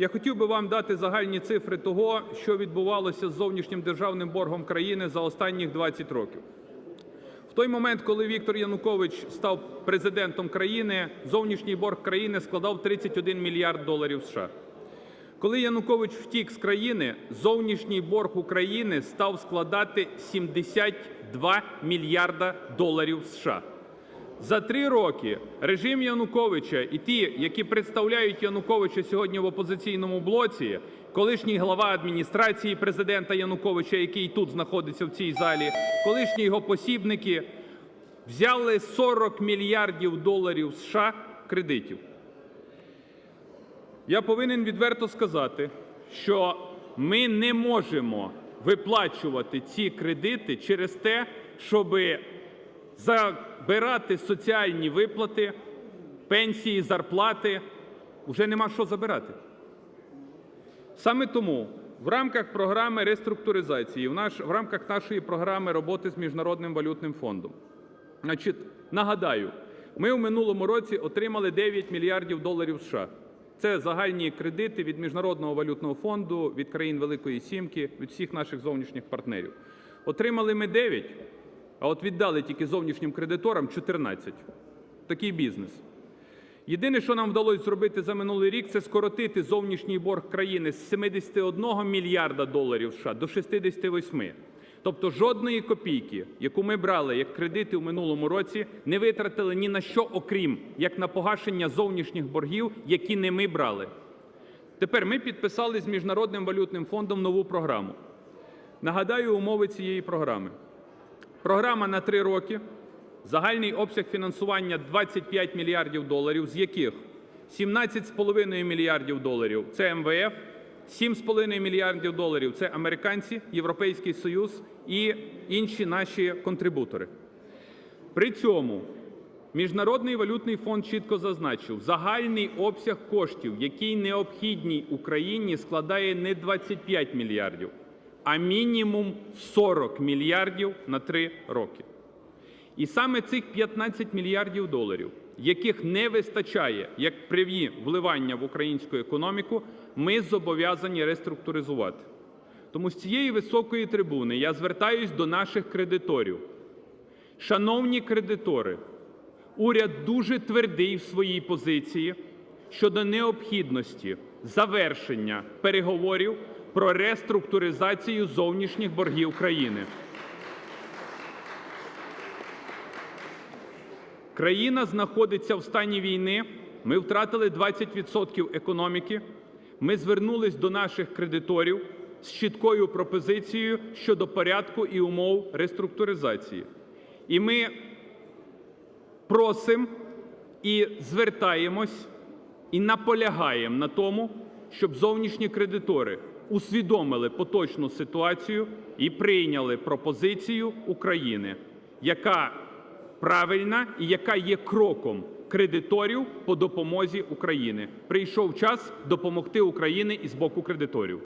Я хотів би вам дати загальні цифри того, що відбувалося з зовнішнім державним боргом країни за останніх 20 років. В той момент, коли Віктор Янукович став президентом країни, зовнішній борг країни складав 31 мільярд доларів США. Коли Янукович втік з країни, зовнішній борг України став складати 72 мільярда доларів США. За три роки режим Януковича і ті, які представляють Януковича сьогодні в опозиційному блоці, колишній глава адміністрації президента Януковича, який тут знаходиться в цій залі, колишні його посібники, взяли 40 мільярдів доларів США кредитів. Я повинен відверто сказати, що ми не можемо виплачувати ці кредити через те, щоб забирати соціальні виплати, пенсії, зарплати. Уже нема що забирати. Саме тому в рамках програми реструктуризації, в, наш, в рамках нашої програми роботи з Міжнародним валютним фондом, значить, нагадаю, ми в минулому році отримали 9 мільярдів доларів США. Це загальні кредити від Міжнародного валютного фонду, від країн Великої Сімки, від всіх наших зовнішніх партнерів. Отримали ми 9, а от віддали тільки зовнішнім кредиторам 14. Такий бізнес. Єдине, що нам вдалося зробити за минулий рік, це скоротити зовнішній борг країни з 71 мільярда доларів США до 68. Тобто жодної копійки, яку ми брали як кредити у минулому році, не витратили ні на що, окрім як на погашення зовнішніх боргів, які не ми брали. Тепер ми підписали з Міжнародним валютним фондом нову програму. Нагадаю умови цієї програми. Програма на три роки. Загальний обсяг фінансування 25 мільярдів доларів, з яких 17,5 мільярдів доларів це МВФ, 7,5 мільярдів доларів це американці, Європейський Союз і інші наші контрибутори. При цьому Міжнародний валютний фонд чітко зазначив, загальний обсяг коштів, який необхідний Україні, складає не 25 мільярдів, а мінімум 40 мільярдів на три роки. І саме цих 15 мільярдів доларів, яких не вистачає як приві вливання в українську економіку, ми зобов'язані реструктуризувати. Тому з цієї високої трибуни я звертаюсь до наших кредиторів. Шановні кредитори, уряд дуже твердий в своїй позиції щодо необхідності завершення переговорів про реструктуризацію зовнішніх боргів країни. Країна знаходиться в стані війни. Ми втратили 20% економіки. Ми звернулись до наших кредиторів з чіткою пропозицією щодо порядку і умов реструктуризації. І ми просимо і звертаємось і наполягаємо на тому, щоб зовнішні кредитори усвідомили поточну ситуацію і прийняли пропозицію України, яка правильна і яка є кроком кредиторів по допомозі Україні. Прийшов час допомогти Україні і з боку кредиторів.